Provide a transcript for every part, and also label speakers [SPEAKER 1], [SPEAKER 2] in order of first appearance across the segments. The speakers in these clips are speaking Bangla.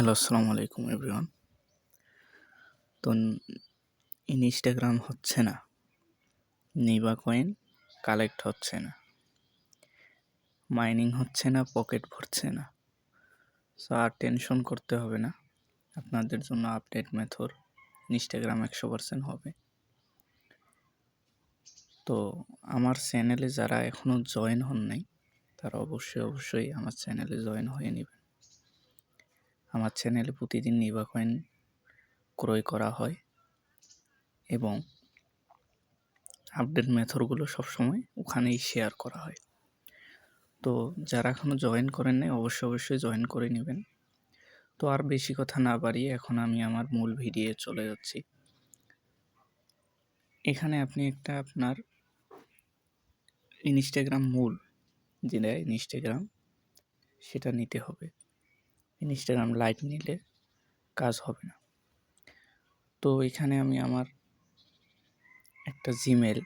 [SPEAKER 1] হ্যালো আসসালামু আলাইকুম এভরিওয়ান। তো ইনস্টাগ্রাম হচ্ছে না, নিবা কয়েন কালেক্ট হচ্ছে না, মাইনিং হচ্ছে না, পকেট ভরছে না, সো আর টেনশন করতে হবে না, আপনাদের জন্য আপডেট মেথড ইনস্টাগ্রাম একশো পার্সেন্ট হবে। তো আমার চ্যানেলে যারা এখনও জয়েন হন নাই, তারা অবশ্যই অবশ্যই আমার চ্যানেলে জয়েন হয়ে নেবেন। আমার চ্যানেলে প্রতিদিন নিবা কয়েন ক্রয় করা হয় এবং আপডেট মেথডগুলো সবসময় ওখানেই শেয়ার করা হয়। তো যারা এখনও জয়েন করেন নাই, অবশ্যই অবশ্যই জয়েন করে নেবেন। তো আর বেশি কথা না বাড়িয়ে এখন আমি আমার মূল ভিডিও চলে যাচ্ছি। এখানে আপনি একটা আপনার ইনস্টাগ্রাম মূল যেটা ইনস্টাগ্রাম সেটা নিতে হবে। ইনস্টাগ্রাম লাইট নিলে কাজ হবে না। তো এখানে আমি আমার একটা জিমেল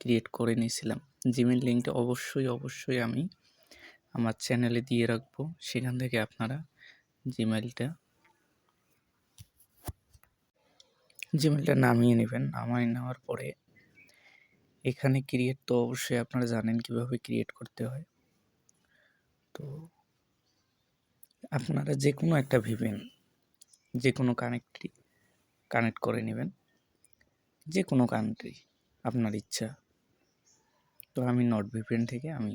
[SPEAKER 1] ক্রিয়েট করে নিয়েছিলাম। জিমেল লিঙ্কটা অবশ্যই অবশ্যই আমি আমার চ্যানেলে দিয়ে রাখব। সেখান থেকে আপনারা জিমেলটা জিমেলটা নামিয়ে নেবেন। নামিয়ে নেওয়ার পরে এখানে ক্রিয়েট তো অবশ্যই আপনারা জানেন কীভাবে ক্রিয়েট করতে হয়। তো আপনারা যে কোনো একটা ভিভেন যে কোনো কানেক্টরি কানেক্ট করে নেবেন যে কোনো কান্ট্রি আপনার ইচ্ছা। তো আমি নট ভিপেন থেকে আমি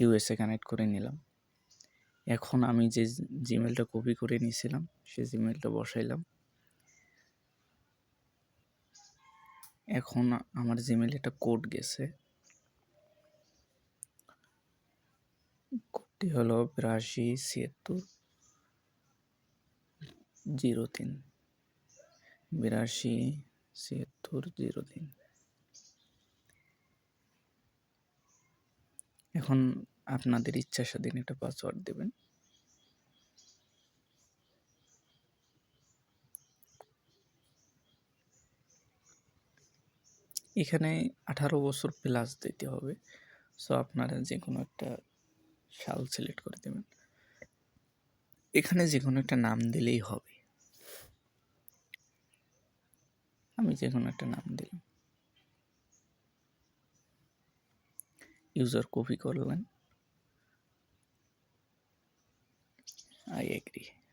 [SPEAKER 1] ইউএসএ কানেক্ট করে নিলাম। এখন আমি যে জিমেলটা কপি করে নিয়েছিলাম, সে জিমেলটা বসাইলাম। এখন আমার জিমেলে একটা কোড গেছে। কোডটি হলো বিরাশি ছিয়াত্তর জিরো তিন। বিরাশি ছিয়াত্তর জিরো তিন। এখন আপনাদের ইচ্ছা স্বাধীন একটা পাসওয়ার্ড দেবেন। এখানে আঠারো বছর প্লাস দিতে হবে। সো আপনারা যে কোনো একটা সাল সিলেক্ট করে দেবেন। এখানে যে কোনো একটা নাম দিলেই হবে। আমি যে কোনো একটা নাম দিলাম। ইউজার কপি করলেন। আই এগ্রি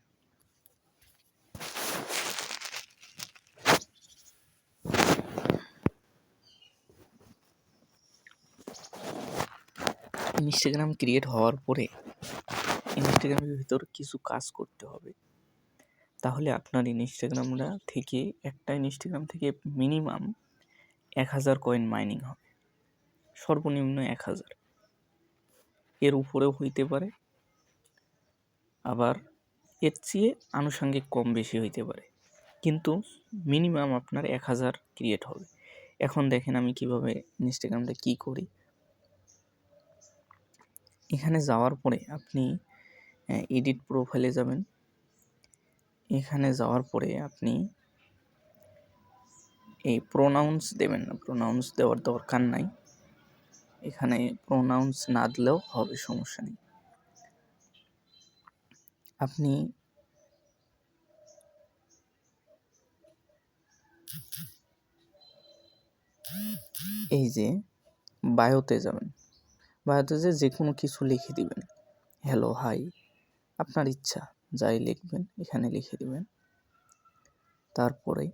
[SPEAKER 1] ইনস্টাগ্রাম ক্রিয়েট হওয়ার পরে ইনস্টাগ্রামের ভিতর কিছু কাজ করতে হবে। তাহলে আপনার ইনস্টাগ্রামটা থেকে, একটা ইনস্টাগ্রাম থেকে মিনিমাম এক হাজার কয়েন মাইনিং হবে। সর্বনিম্ন এক হাজার। এর উপরেও হইতে পারে। আবার এর চেয়ে আনুষঙ্গিক কম বেশি হইতে পারে। কিন্তু মিনিমাম আপনার এক হাজার ক্রিয়েট হবে। এখন দেখেন আমি কীভাবে ইনস্টাগ্রামটা কি করি। এখানে যাওয়ার পরে আপনি এডিট প্রোফাইলে যাবেন। এখানে যাওয়ার পরে আপনি এই প্রোনাউন্স দেবেন না। প্রোনাউন্স দেওয়ার দরকার নাই। এখানে প্রোনাউন্স না দিলেও হবে, সমস্যা নেই। আপনি এই যে বায়োতে যাবেন। বায়োতে যে কোনো কিছু লিখে দিবেন। হ্যালো হাই আপনার ইচ্ছা, যাই লিখবেন, এখানে লিখে দিবেন। তারপরে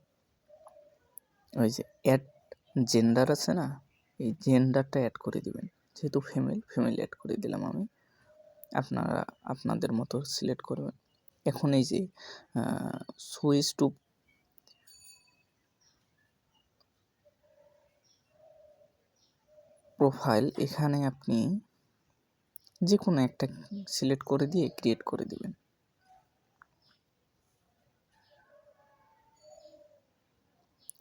[SPEAKER 1] ওই যে অ্যাড জেন্ডার আছে না, এই জেন্ডারটা অ্যাড করে দিবেন। যেহেতু ফিমেল ফিমেল অ্যাড করে দিলাম আমি। আপনারা, আপনাদের মতো সিলেক্ট করবেন। এখন এই যে সুইচ টু প্রোফাইল এখানে আপনি যে কোনো একটা সিলেক্ট করে দিয়ে ক্রিয়েট করে দিবেন।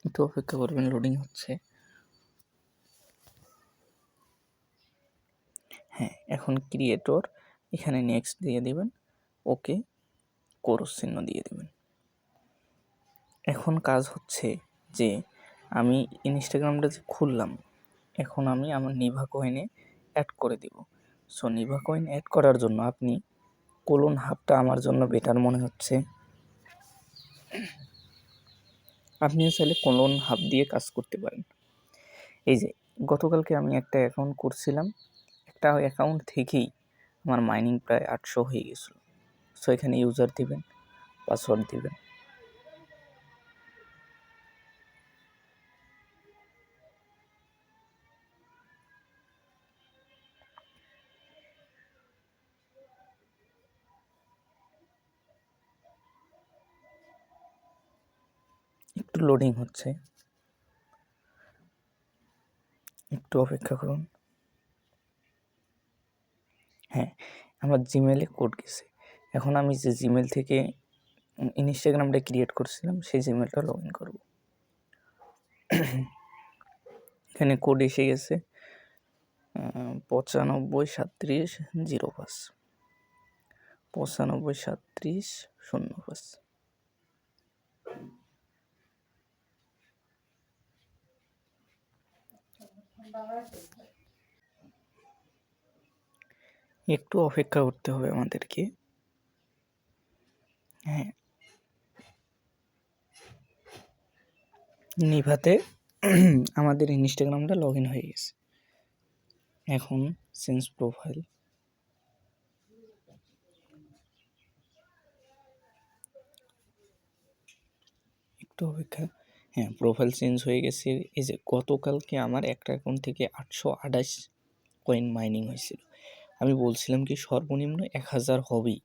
[SPEAKER 1] একটু অপেক্ষা করবেন লোডিং হচ্ছে। হ্যাঁ এখন ক্রিয়েটর এখানে নেক্সট দিয়ে দিবেন ওকে কোরস চিহ্ন দিয়ে দেবেন। এখন কাজ হচ্ছে যে আমি ইনস্টাগ্রামটা যে খুললাম এখন আমি আমার নিভা কয়েনে অ্যাড করে দিব। সো নিভা কয়েন অ্যাড করার জন্য আপনি কোলন হাফটা আমার জন্য বেটার মনে হচ্ছে। আপনিও চাইলে কোলন হাফ দিয়ে কাজ করতে পারেন। এই যে, গতকালকে আমি একটা অ্যাকাউন্ট করছিলাম। একটা অ্যাকাউন্ট থেকেই আমার মাইনিং প্রায় আটশো হয়ে গেছিল। সো এখানে ইউজার দিবেন পাসওয়ার্ড দিবেন। লোডিং হচ্ছে। একটু অপেক্ষা করুন। হ্যাঁ আমার জিমেলে কোড গেছে। এখন আমি যে জিমেল থেকে ইনস্টাগ্রামটা ক্রিয়েট করছিলাম, সেই জিমেলটা লগ ইন করব। এখানে কোড এসে গেছে পঁচানব্বই সাতত্রিশ জিরো পাঁচ। পঁচানব্বই সাতত্রিশ শূন্য পাঁচ। একটু অপেক্ষা করতে হবে আমাদেরকে। হ্যাঁ। নিভাতে আমাদের ইনস্টাগ্রামটা লগ ইন হয়ে গেছে। এখন সেন্স প্রোফাইল। একটু অপেক্ষা। হ্যাঁ প্রোফাইল চেঞ্জ হয়ে গেছে। এই যে গতকালকে আমার একটা অ্যাকাউন্ট থেকে আটশো আঠাশ কয়েন মাইনিং হয়েছিল। আমি বলছিলাম কি সর্বনিম্ন এক হাজার হবেই।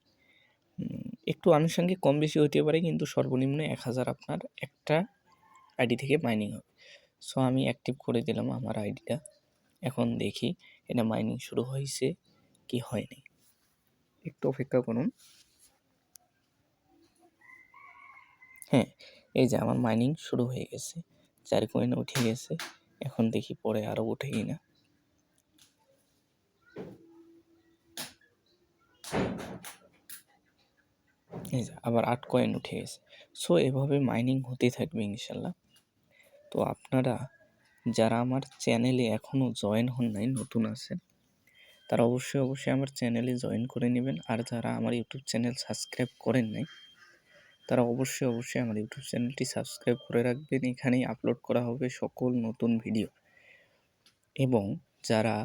[SPEAKER 1] একটু আনুষঙ্গিক কম বেশি হতে পারে, কিন্তু সর্বনিম্ন এক হাজার আপনার একটা আইডি থেকে মাইনিং হবে। সো আমি অ্যাক্টিভ করে দিলাম আমার আইডিটা এখন দেখি এটা মাইনিং শুরু হয়েছে কি হয়নি একটু অপেক্ষা করুন। হ্যাঁ এই যে আমার মাইনিং শুরু হয়ে গেছে। চার কয়েন উঠে গেছে। এখন দেখি পরে আরও উঠে কিনা। এই যে আবার আট কয়েন উঠে গেছে। সো এভাবে মাইনিং হতে থাকবে ইনশাল্লাহ। তো আপনারা যারা আমার চ্যানেলে এখনও জয়েন হন নাই, নতুন আছেন, তারা অবশ্যই অবশ্যই আমার চ্যানেলে জয়েন করে নেবেন। আর যারা আমার ইউটিউব চ্যানেল সাবস্ক্রাইব করেন নাই তারা অবশ্যই অবশ্যই আমার ইউটিউব চ্যানেলটি সাবস্ক্রাইব করে রাখবেন। এখানেই আপলোড করা হবে সকল নতুন ভিডিও এবং যারা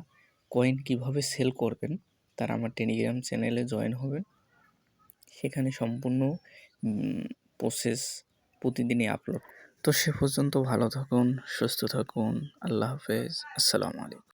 [SPEAKER 1] কয়েন কীভাবে সেল করবেন, তারা আমার টেলিগ্রাম চ্যানেলে জয়েন হবেন। সেখানে সম্পূর্ণ প্রসেস প্রতিদিনই আপলোড তো সে পর্যন্ত ভালো থাকুন, সুস্থ থাকুন। আল্লাহ হাফেজ। আসসালামু আলাইকুম।